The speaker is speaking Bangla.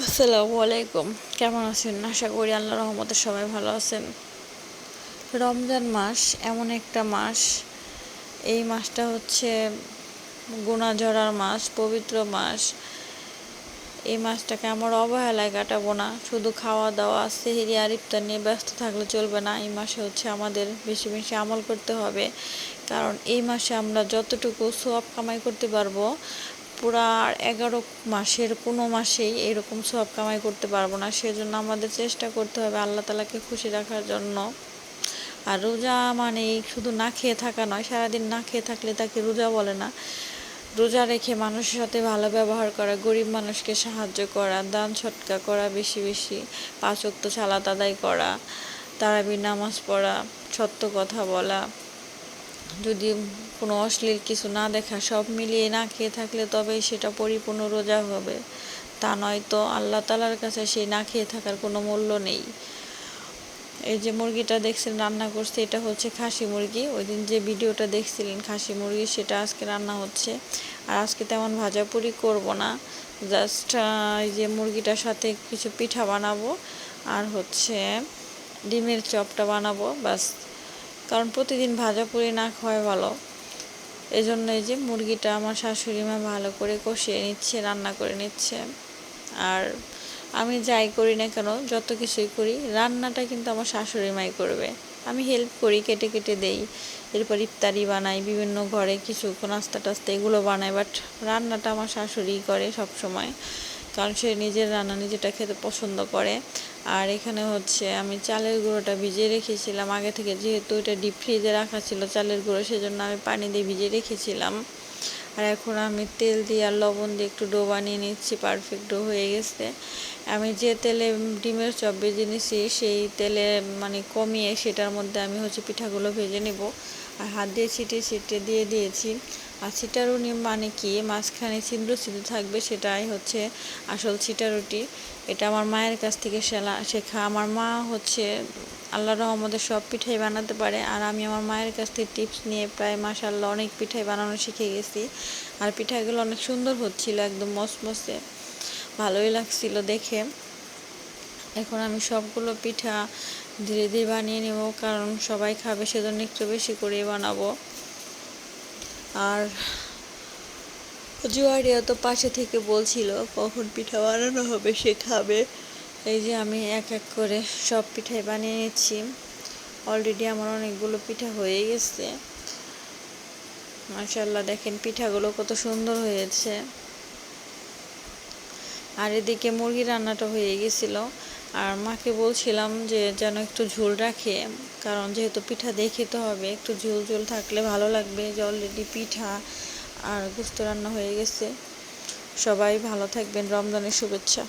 আসসালামু আলাইকুম। কেমন আছেন? আশা করি আল্লাহ রহমতে সবাই ভালো আছেন। রমজান মাস এমন একটা মাস। এই মাসটা হচ্ছে গুণা ঝরার মাস, পবিত্র মাস। এই মাসটাকে আমার অবহেলায় কাটাবো না। শুধু খাওয়া দাওয়া, সেহেরি, আর ইফতার নিয়ে ব্যস্ত থাকলে চলবে না। এই মাসে হচ্ছে আমাদের বেশি বেশি আমল করতে হবে। কারণ এই মাসে আমরা যতটুকু সোয়াব কামাই করতে পারব পুরা এগারো মাসের, কোনো মাসেই এরকম সব কামাই করতে পারব না। সেজন্য আমাদের চেষ্টা করতে হবে আল্লাহ তালাকে খুশি রাখার জন্য। আর রোজা মানে শুধু না খেয়ে থাকা নয়, সারাদিন না খেয়ে থাকলে তাকে রোজা বলে না। রোজা রেখে মানুষের সাথে ভালো ব্যবহার করা, গরিব মানুষকে সাহায্য করা, দান ছটকা করা বেশি বেশি, পাঁচ অক্ত সালাত আদায় করা, তারাবি নামাজ পড়া, সত্য কথা বলা যদি কোনো অশ্লীল কিছু না দেখা, সব মিলিয়ে না খেয়ে থাকলে তবেই সেটা পরিপূর্ণ রোজা হবে। তা নয়তো আল্লাহ তালার কাছে সেই না খেয়ে থাকার কোনো মূল্য নেই। এই যে মুরগিটা দেখছেন, রান্না করছে, এটা হচ্ছে খাসি মুরগি। ওই দিন যে ভিডিওটা দেখছিলেন খাসি মুরগি, সেটা আজকে রান্না হচ্ছে। আর আজকে তেমন ভাজাপুরি করব না। জাস্ট এই যে মুরগিটার সাথে কিছু পিঠা বানাবো। আর হচ্ছে ডিমের চপটা বানাবো, বাস। কারণ প্রতিদিন ভাজা পুরি না খাওয়াই ভালো। এই এই যে মুরগিটা আমার শাশুড়ি মা ভালো করে কষিয়ে নিচ্ছে, রান্না করে নিচ্ছে। আর আমি যাই করি না কেন, যত কিছুই করি, রান্নাটা কিন্তু আমার শাশুড়ি মাই করবে। আমি হেল্প করি, কেটে কেটে দেই। এরপর ইফতারি বানাই, বিভিন্ন ঘরে কিছু নাস্তা টাস্তা এগুলো বানাই বাট রান্নাটা আমার শাশুড়ি করে সব সময় কারণ সে নিজের রান্না নিজেটা খেতে পছন্দ করে। আর এখানে হচ্ছে আমি চালের গুঁড়োটা ভিজিয়ে রেখেছিলাম। আগে থেকে যেহেতু এটা ডিপ ফ্রিজে রাখা ছিল চালের গুঁড়ো, সেজন্য আমি পানি দিয়ে ভিজিয়ে রেখেছিলাম। আর এখন আমি তেল দিয়ে আর লবণ দিয়ে একটু ডো বানিয়ে নিচ্ছি পারফেক্ট ডো হয়ে গেছে। আমি যে তেলে ডিমের চপ ভেজে নিছি, সেই তেলে মানে কমিয়ে সেটার মধ্যে আমি হচ্ছে পিঠাগুলো ভেজে নেব। আর হাত দিয়ে ছিটিয়ে ছিটিয়ে দিয়ে দিয়েছি। আর ছিটারুনি মানে কি? মাঝখানে ছিদ্র ছিদ্র থাকবে, সেটাই হচ্ছে আসল ছিটারুটি এটা আমার মায়ের কাছ থেকে শেলা, শেখা। আমার মা হচ্ছে আল্লাহ রহমদের সব পিঠাই বানাতে পারে। আর আমি আমার মায়ের কাছ থেকে টিপস নিয়ে প্রায় মাসাল্লাহ অনেক পিঠাই বানানো শিখে গেছি। আর পিঠাগুলো অনেক সুন্দর হচ্ছিল, একদম মসমসে ভালোই লাগছিল দেখে। এখন আমি সবগুলো পিঠা ধীরে ধীরে বানিয়ে নেব, কারণ সবাই খাবে সেজন্য একটু বেশি করে বানাবো। আর জুয়ারিয়া তো পাশে থেকে বলছিল, কখন পিঠা বানানো হবে সে খাবে। এই যে আমি এক এক করে সব পিঠাই বানিয়ে নিচ্ছি। অলরেডি আমার অনেকগুলো পিঠা হয়ে গেছে। মাশাল্লাহ দেখেন পিঠাগুলো কত সুন্দর হয়েছে। আর এদিকে মুরগি রান্নাটা হয়ে গেছিল। আর মাকে বলছিলাম যে যেন একটু ঝোল রাখে, কারণ যেহেতু পিঠা দেখে তো হবে, একটু ঝোল ঝোল থাকলে ভালো লাগবে, যে অলরেডি পিঠা আর গুস্ত রান্না হয়ে গেছে। সবাই ভালো থাকবেন, রমজানের শুভেচ্ছা।